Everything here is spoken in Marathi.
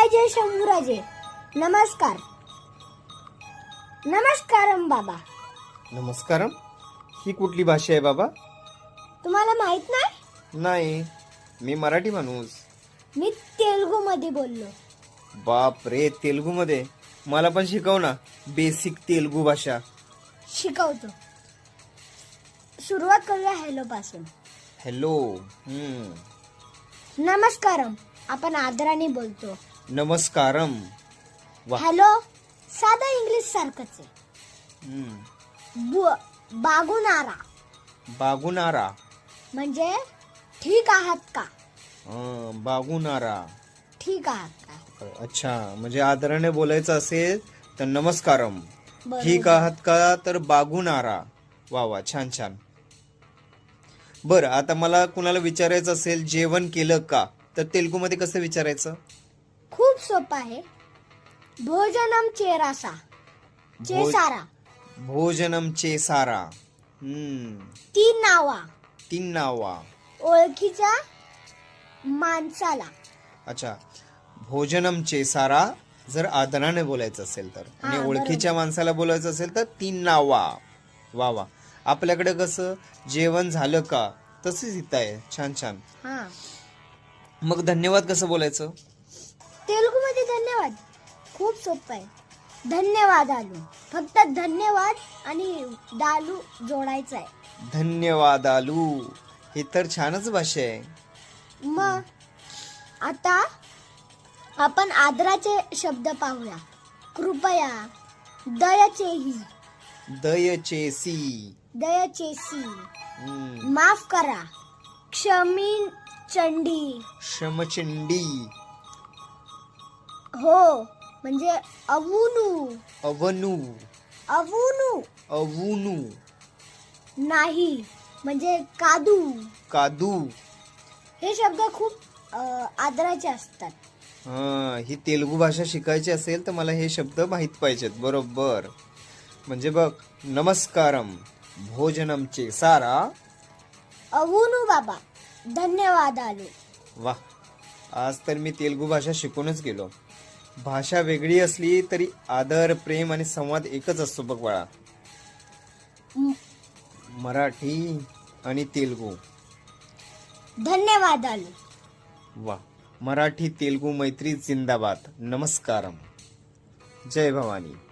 जय जय शंभूराजे. नमस्कार. नमस्कारम बाबा. नमस्कारम. ही कुठली भाषा आहे बाबा? तुम्हाला माहीत नाही? नाही. मी मराठी माणूस. मी तेलुगू मध्ये बोललो. बाप रे तेलुगू मध्ये मला पण शिकव ना बेसिक तेलुगू भाषा. शिकवतो. सुरुवात करूया हॅलो पासून हॅलो हम्म. नमस्कारम. आपण आदराने बोलतो. नमस्कारम. वा. हॅलो साधा इंग्लिश सारखंच आहे. हम्म. बु- बागुनारा. बागुनारा. म्हणजे ठीक आहात का? हं, बागुनारा. ठीक आहात का? अच्छा म्हणजे आदराने बोलायचं असेल तर नमस्कारम. बरोबर. ठीक आहात का? तर बागुनारा. वा वा छान छान. बर आता मला कुणाला विचारायचं असेल जेवण केलं का? तर तेलुगू मध्ये कसं विचारायचं? खूप सोपं आहे. भोजनम चेरासा चेसारा भोजनम चे सारा. हम्म. तीन नावा. तीन नावा. ओळखीच्या माणसाला. अच्छा. भोजनम चे सारा जर आदराने बोलायचं असेल तर आणि हा, ओळखीच्या माणसाला बोलायचं असेल तर तीन नावा. वा वा. आपल्याकडे कसं? जेवण झालं का? तसंच इथं आहे. छान छान. हा. मग धन्यवाद कसं बोलायचं? तेलुगू मध्ये धन्यवाद. खूप सोपं आहे. धन्यवाद आलू. फक्त धन्यवाद आणि दालू जोडायचं आहे. धन्यवाद आलू. ही तर छानच भाषा आहे. मग आता आपण आदराचे शब्द पाहूया. कृपया दयचेही. दयचेसी. दयचेसी. हम्म. माफ करा. क्षमी चंडी शमचंडी हो म्हणजे अवुनू. अवनू. अवुनू. अवुनू. नाही म्हणजे कादू. कादू. हे शब्द खूप अ, आदराचे असतात. हा ही तेलुगू भाषा शिकायची असेल तर मला हे शब्द माहीत पाहिजेत बरोबर. म्हणजे बघ नमस्कारम भोजनमचे सारा. अवुनू बाबा धन्यवाद आलो. वा आज तर मी तेलुगू भाषा शिकूनच गेलो. भाषा वेगळी असली तरी आदर प्रेम आणि संवाद एकच असतो बघ बाळा. मराठी आणि तेलुगू. धन्यवाद आलो. वा. मराठी तेलुगू मैत्री जिंदाबाद. नमस्कारम. जय भवानी.